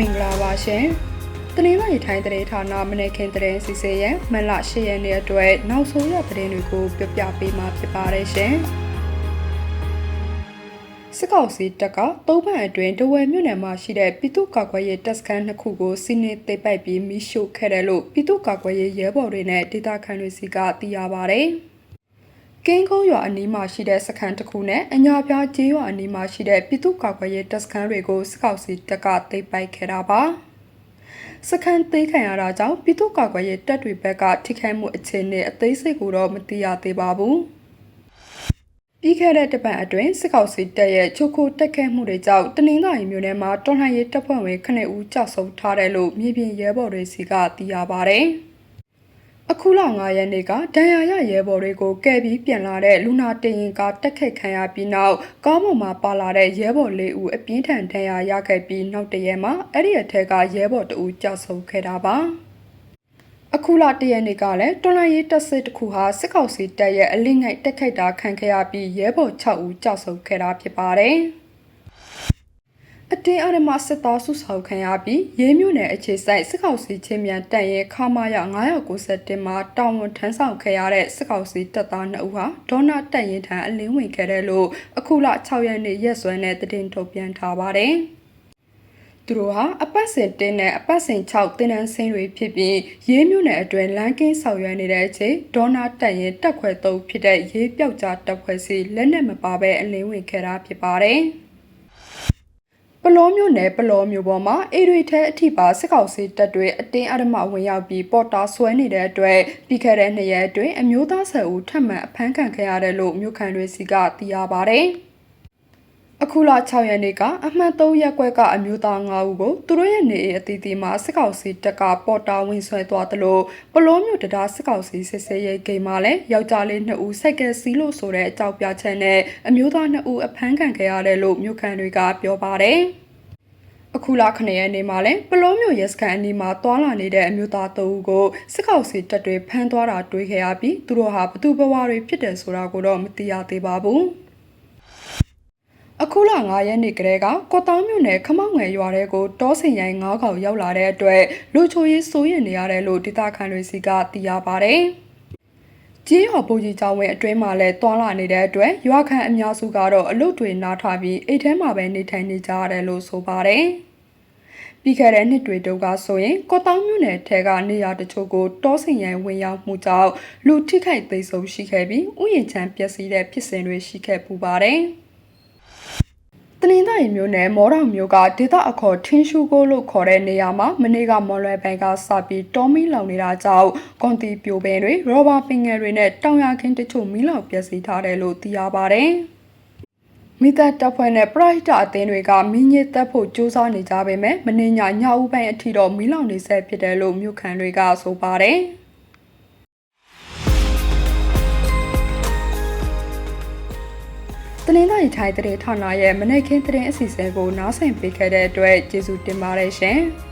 မင်္ဂလာပါရှင်။တနင်္လာရီထိုင်းသတင်းဌာနမနေ့ခင်သတင်းစီစဉ်ရဲ့မလ၈ရက်နေ့အတွက်နောက်ဆုံးရသတင်းတွေကိုပြပြပေးမှာဖြစ်ပါတယ်ရှင်။စစ်ကောင်စီတပ်ကသုံးပန်အတွင်းတဝယ်မြို့နယ်မှာရှိတဲ့ပြည်သူ့ကာကွယ်ရေးတပ်စခန်းနှစ်ခုကိုစီးနင်းသိပ်ပိုက်ပြီးမိရှို့ခဲ့တယ်လို့ပြည်သူ့ကာကွယ်ရေးရဲဘော်တွေနဲ့ဒေသခံတွေစီကသိရပါဗျ။ ကင်းကုန်းရွာအနီးမှာရှိတဲ့စခန်းတစ်ခုနဲ့အညာပြားကျေးရွာအနီးမှာရှိတဲ့ပြည်သူ့ကာကွယ်ရေးတပ်စခန်းတွေကိုစစ်ကောင်စီတပ်ကသိပ်ပိုက်ခဲ့တာပါ။စခန်းသိမ်းခံရတာကြောင့်ပြည်သူ့ကာကွယ်ရေးတပ်တွေဘက်ကထိခိုက်မှုအခြေအနေအသေးစိတ်ကိုတော့မသိရသေးပါဘူး။ပြီးခဲ့တဲ့တပတ်အတွင်းစစ်ကောင်စီတပ်ရဲ့ချုပ်ခိုတက်ခဲမှုတွေကြောင့်တနင်္သာရီမြို့နယ်မှာတော်လှန်ရေးတပ်ဖွဲ့ဝင်9ဦးကြောက်ဆုံးထားတယ်လို့မြေပြင်ရဲဘော်တွေစီကသိရပါဗျ။ အခုလ9ရက်နေ့ကဒဏ်ရာရရဲဘော်တွေကိုကဲပြီးပြန်လာတဲ့လူနာတင်ရင်ကတက်ခတ်ခံရပြီးနောက်ကားပေါ်မှာပါလာတဲ့ရဲဘော်၄ဦးအပြင်းထန်ဒဏ်ရာရခဲ့ပြီးနောက်တရက်မှာအဲ့ဒီအထက်ကရဲဘော်တဦးကြောက်ဆုံးခဲ့တာပါ။အခုလတရက်နေ့ကလည်းတော်လိုင်းရေးတပ်စစ်တစ်ခုဟာစစ်ကောင်စီတပ်ရဲ့အလင်းငိုက်တက်ခိုက်တာခံခဲ့ရပြီးရဲဘော်6ဦးကြောက်ဆုံးခဲ့တာဖြစ်ပါတယ်။ အတင်းအဓမ္မစစ်သားစုဆောက်ခံရပြီးရေးမြို့နယ်အခြေစိုက်စစ်ကောင်စီချင်းမြန်တန်ရဲခမာရ991မှာတာဝန်ထမ်းဆောင်ခဲ့ရတဲ့စစ်ကောင်စီတပ်သား2ဦးဟာဒေါနာတက်ရင်ထံအလင်းဝင်ခဲ့တယ်လို့အခုလ6ရက်နေ့ရက်စွဲနဲ့သတင်းထုတ်ပြန်ထားပါတယ်။သူတို့ဟာအပတ်စဉ်တင်းနဲ့အပတ်စဉ်6တင်းတန်းစင်းတွေဖြစ်ပြီးရေးမြို့နယ်အတွင်းလမ်းကင်းဆောင်ရွက်နေတဲ့အချိန်ဒေါနာတက်ရင်တက်ခွဲသုံးဖြစ်တဲ့ရေးပြောက်ကြားတက်ခွဲစီလက်နက်မပါဘဲအလင်းဝင်ခဲ့တာဖြစ်ပါတယ်။ ပလောမျိုးနယ်ပလောမျိုးပေါ်မှာအေရီထဲအထိပါစစ်ကောင်စီတပ်တွေအတင်းအဓမ္မဝင်ရောက်ပြီးပေါ်တာဆွဲနေတဲ့အတွက်ပြီးခဲ့တဲ့နှစ်ရက်အတွင်းအမျိုးသားဆယ်ဦးထပ်မံအဖမ်းခံခဲ့ရတယ်လို့မြို့ခံတွေစီကသိရပါဗျ။ အခုလ6ရက်နေ့ကအမှတ်3ရက်ကွက်ကအမျိုးသား9ဦးကိုသူတို့ရဲ့နေအိမ်အသီးသီးမှာစစ်ကောင်စီတပ်ကပေါ်တာဝင်ဆွဲသွားသလိုပလောမျိုးတရားစစ်ကောင်စီစစ်ဆေးရေးဂိမ်းမှာလည်းယောက်ျားလေး2ဦးစိုက်ကယ်စီးလို့ဆိုတဲ့အကြောက်ပြချက်နဲ့အမျိုးသား2ဦးအဖမ်းခံခဲ့ရတယ်လို့မြို့ခံတွေကပြောပါတယ်။အခုလ9ရက်နေ့မှာလဲပလောမျိုးရဲစခန်းအနီးမှာတွာလာနေတဲ့အမျိုးသား3ဦးကိုစစ်ကောင်စီတပ်တွေဖမ်းသွားတာတွေ့ခဲ့ရပြီးသူတို့ဟာဘသူဘဝတွေဖြစ်တယ်ဆိုတာကိုတော့မသိရသေးပါဘူး။ အခုလ9ရက်နေ့ကလေးကကော့တောင်းမြို့နယ်ခမောက်ငယ်ရွာတဲကိုတောစင်ရိုင်း9ခေါက်ရောက်လာတဲ့အတွက်လူချိုရေးစိုးရင်နေရတယ်လို့ဒေသခံတွေစီကသိရပါဗျ။ကြီးဟော်ပူကြီးကျောင်းဝင်အတွင်းမှာလည်းတွာလာနေတဲ့အတွက်ရွာခံအများစုကတော့အလုတ်တွေနားထားပြီးအိတ်ထဲမှာပဲနေထိုင်နေကြရတယ်လို့ဆိုပါတယ်။ပြီးခဲ့တဲ့နှစ်တွေတုန်းကဆိုရင်ကော့တောင်းမြို့နယ်ထဲကနေရာတချို့ကိုတောစင်ရန်ဝင်ရောက်မှုကြောင့်လူထိခိုက်သိမ်းဆုံးရှိခဲ့ပြီးဥယျာဉ်ချမ်းပျက်စီးတဲ့ဖြစ်စဉ်တွေရှိခဲ့ပူပါတယ်။ တနင်္သာရီမြို့နယ်မော်တော်မြို့ကဒေသအခေါ်ထင်းရှူကိုလို့ခေါ်တဲ့နေရာမှာမနေ့ကမော်လွယ်ဘန်ကစပြီးတောမီလောင်နေတာကြောင့်ကွန်တီပြိုပင်တွေရောဘာပင်ငယ်တွေနဲ့တောင်ရခင်းတချို့မီးလောင်ပျက်စီးထားတယ်လို့သိရပါဗျ။မိသားတပ်ဖွဲ့နဲ့ပရိုက်တာအသင်းတွေကမင်းညစ်တက်ဖို့ကြိုးစားနေကြပေမဲ့မင်းညညဦးပိုင်းအထိတော့မီးလောင်နေဆဲဖြစ်တယ်လို့မြို့ခံတွေကဆိုပါတယ်။ နင်္လာရီထိုင်တဲ့ဌာနရဲ့မနေ့ကင်းတဲ့အစီအစဉ်ကိုနားဆင်ပေးခဲ့တဲ့အတွက်ကျေးဇူးတင်ပါတယ်ရှင်။